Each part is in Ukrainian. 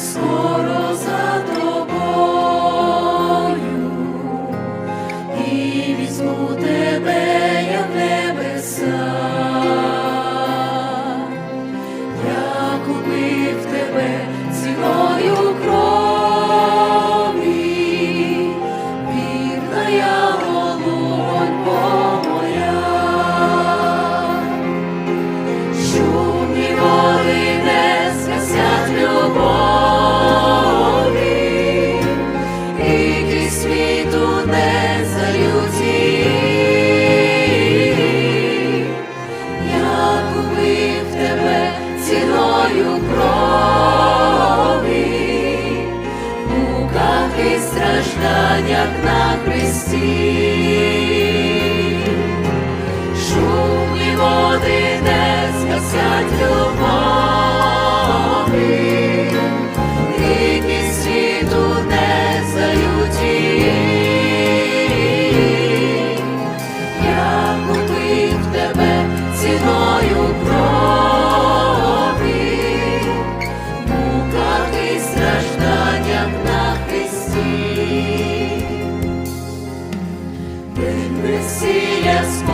soul. Стражданнях на Христі.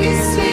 You, sweet.